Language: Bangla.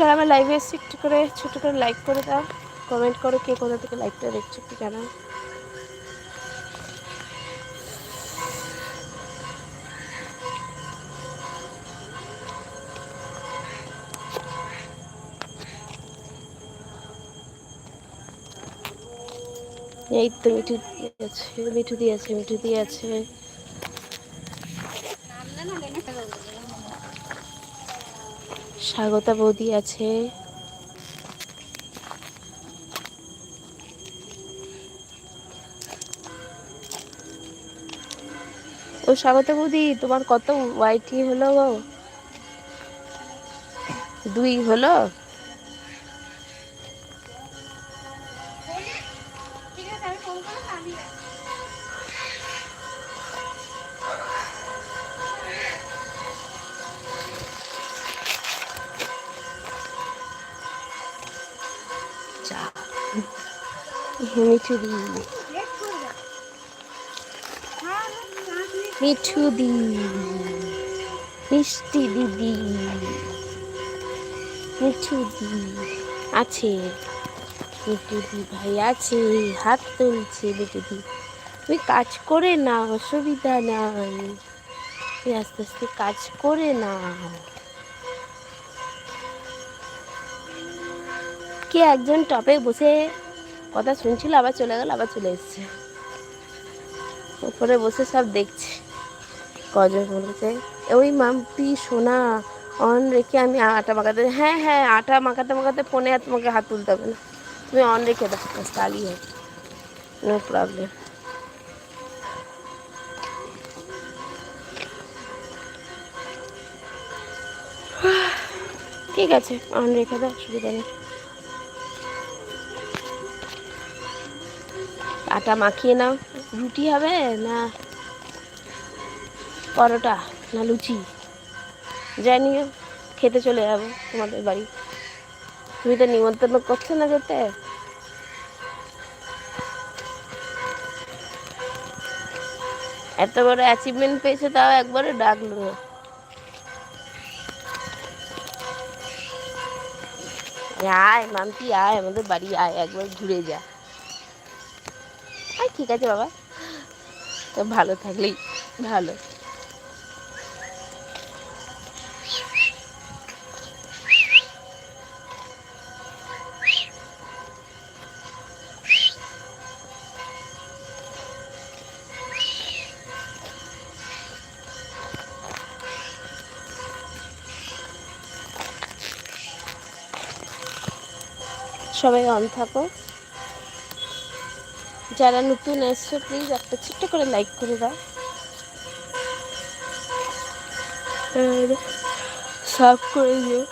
যারা আমার লাইভে এসছে, একটু করে ছোটো করে লাইক করে দাও। কমেন্ট করো কে কোথা থেকে লাইকটা দেখছ, একটু জানাও। এই তো মিঠু দিয়েছে মিঠু দিয়েছে মিঠু দিয়েছে। স্বাগতা বৌদি আছে। ও স্বাগতা বৌদি তোমার কত ওয়াইটি হলো? গো দুই হলো? দি মিঠু দি মিষ্টি দিদি। মিঠু দি আছে। মিঠু দি ভাই আছে। হাত তুলছে মিঠু দি তুমি কাজ করে না অসুবিধা নাই। আস্তে আস্তে কাজ করে না কে একজন টপে বসে কথা শুনছিল, আবার চলে গেল, আবার চলে এসছে। উপরে বসে সব দেখছে। কজন বলেছে ওই মামটি সোনা, অন রেখে আমি আটা মাখাতে হ্যাঁ হ্যাঁ আটা মাখাতে মাখাতে ফোনে তোমাকে হাত তুলতে হবে না। তুমি অন রেখে দাও তাহলেই হবে। নো প্রবলেম ঠিক আছে, অন রেখে দাও, অসুবিধা নেই। আটা মাখিয়ে নাও। রুটি হবে না পরোটা না লুচি? জানিও খেতে চলে যাব তোমাদের বাড়ি। তুমি তো নিমন্ত্রণ করছ না যেতে এত বড় অ্যাচিভমেন্ট পেয়েছে তাও একবারে ডাকলো না। আয় মামতি আয় আমাদের বাড়ি, আয় একবার ঘুরে যা। আয় ঠিক আছে বাবা। তো ভালো থাকলেই ভালো। সবাই অন থাকো। যারা নতুন এসছো প্লিজ একটা ছোট্ট করে লাইক করে দাও। আর সাব করে দিও